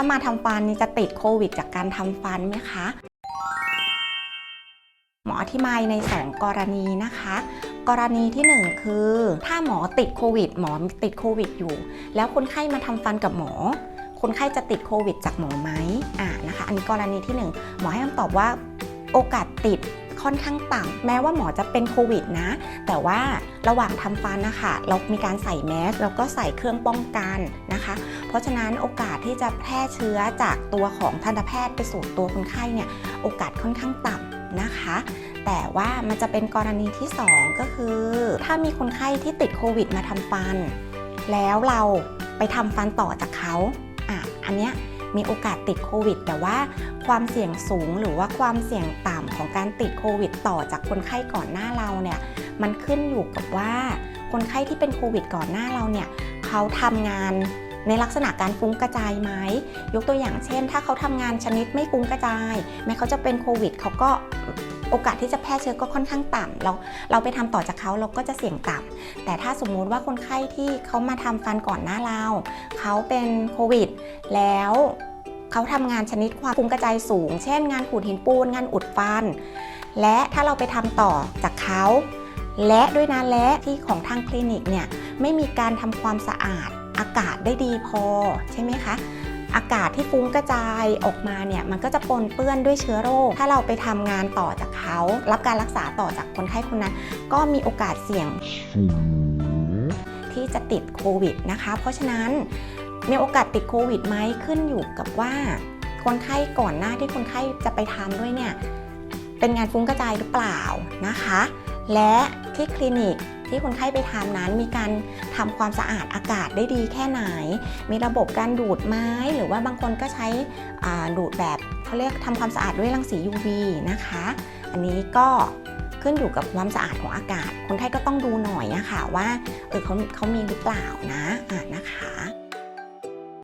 ถ้ามาทำฟันนี่จะติดโควิด จากการทำฟันไหมคะ หมออธิบายใน 2 กรณีนะคะ กรณีที่ 1 คือ ถ้าหมอติดโควิด หมอติดโควิดอยู่ แล้วคนไข้มาทำฟันกับหมอ คนไข้จะติดโควิด จากหมอไหมอ่านะคะ อันนี้กรณีที่ 1 หมอให้คำตอบว่าโอกาสติด ค่อนข้างต่ำแม้ว่าหมอจะเป็นโควิดนะ แต่ว่าระหว่างทำฟันนะคะ เรามีการใส่แมสแล้วก็ใส่เครื่องป้องกันนะคะ เพราะฉะนั้นโอกาสที่จะแพร่เชื้อจากตัวของทันตแพทย์ไปสู่ตัวคนไข้เนี่ยโอกาสค่อนข้างต่ำนะคะ แต่ว่ามันจะเป็นกรณีที่ 2 ก็คือ ถ้ามีคนไข้ที่ติดโควิดมาทำฟัน แล้วเราไปทำฟันต่อจากเขาอะอันเนี้ย มีโอกาสติดโควิด แต่ว่าความเสี่ยงสูงหรือว่าความเสี่ยงต่ำของการติดโควิด ต่อจากคนไข้ก่อนหน้าเราเนี่ยมันขึ้นอยู่กับว่าคนไข้ที่เป็นโควิด ก่อนหน้าเราเนี่ยเขาทำงานในลักษณะการฟุ้งกระจายไหมยกตัวอย่างเช่น ถ้าเขาทำงานชนิดไม่ฟุ้งกระจาย แม้เขาจะเป็นโควิดเขาก็ โอกาสที่จะแพร่เชื้อก็ค่อนข้างต่ำเราเราไปทำต่อจากเขาเราก็จะเสี่ยงต่ำแต่ถ้าสมมุติว่าคนไข้ที่เขามาทำฟันก่อนหน้าเราเขาเป็นโควิด แล้วเขาทำงานชนิดความฟุ้งกระจายสูง เช่น งานขูดหินปูน งานอุดฟัน และถ้าเราไปทำต่อจากเขาและด้วยนะและที่ของทางคลินิกเนี่ยไม่มีการทำความสะอาดอากาศได้ดีพอใช่ไหมคะ อากาศที่ฟุ้งกระจายออกมาเนี่ยมันก็จะปนเปื้อนด้วยเชื้อโรค ถ้าเราไปทำงานต่อจากเขา รับการรักษาต่อจากคนไข้คนนั้น ก็มีโอกาสเสี่ยง ที่จะติดโควิดนะคะ เพราะฉะนั้นมีโอกาสติดโควิดไหมขึ้นอยู่กับว่า คนไข้ก่อนหน้าที่คนไข้จะไปทำด้วยเนี่ยเป็นงานฟุ้งกระจายหรือเปล่านะคะ และที่คลินิกที่คนไข้ไปทำนั้นมีการทำความสะอาดอากาศได้ดีแค่ไหน มีระบบการดูดไม้ หรือว่าบางคนก็ใช้ดูดแบบเขาเรียกทำความสะอาดด้วยรังสี UV นะคะ อันนี้ก็ขึ้นอยู่กับความสะอาดของอากาศ คนไข้ก็ต้องดูหน่อยนะคะว่าเออเขาเขามีหรือเปล่านะะนะคะ